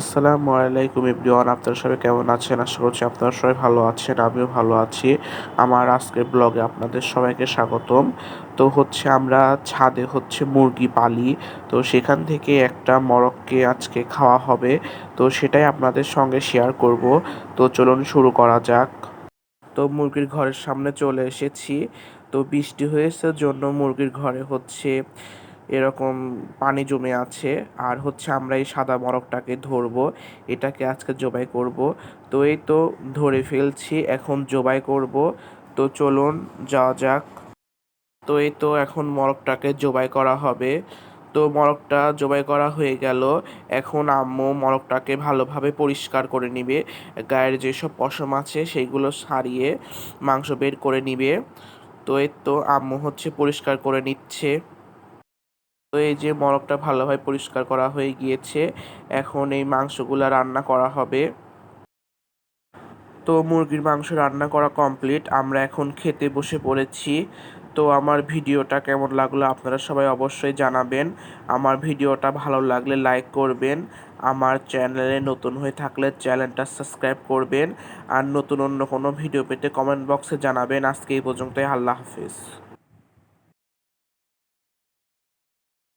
আসসালামু আলাইকুম এভরিওয়ান, আপনারা সবাই কেমন আছেন? আশা করছি আপনারা সবাই ভালো আছেন, আমিও ভালো আছি। আমার আজকের ব্লগে আপনাদের সবাইকে স্বাগতম। তো হচ্ছে আমরা ছাদে হচ্ছে মুরগি পালি। তো সেখান থেকে একটা মরককে আজকে খাওয়া হবে। তো সেটাই আপনাদের সঙ্গে শেয়ার করব। তো চলুন শুরু করা যাক। তো মুরগির ঘরের সামনে চলে এসেছি। তো বৃষ্টি হয়েছে জন্য মুরগির ঘরে হচ্ছে এরকম পানি জমে আছে। আর হচ্ছে আমরা এই সাদা মরকটাকে ধরবো। এটাকে আজকে জবাই করব। তো এই তো ধরে ফেলছি, এখন জবাই করব। তো চলুন, যাওয়া যাক। তো এই তো এখন মরকটাকে জবাই করা হবে। তো মরকটা জবাই করা হয়ে গেল। এখন আম্মু মরকটাকে ভালোভাবে পরিষ্কার করে নিবে। গায়ের যেসব পশম আছে, সেইগুলো সারিয়ে মাংস বের করে নিবে। তো এই তো আম্মু হচ্ছে পরিষ্কার করে নিচ্ছে। তো এই যে মরকটা ভালোভাবে পরিষ্কার করা হয়ে গিয়েছে, এখন এই মাংসগুলা রান্না করা হবে। তো মুরগির মাংস রান্না করা কমপ্লিট, আমরা এখন খেতে বসে পড়েছি। তো আমার ভিডিওটা কেমন লাগল আপনারা সবাই অবশ্যই জানাবেন। আমার ভিডিওটা ভালো লাগলে লাইক করবেন। আমার চ্যানেলে নতুন হয়ে থাকলে চ্যানেলটা সাবস্ক্রাইব করবেন। আর নতুন অন্য কোনো ভিডিও পেতে কমেন্ট বক্সে জানাবেন। আজকে এই পর্যন্তই, আল্লাহ হাফিজ।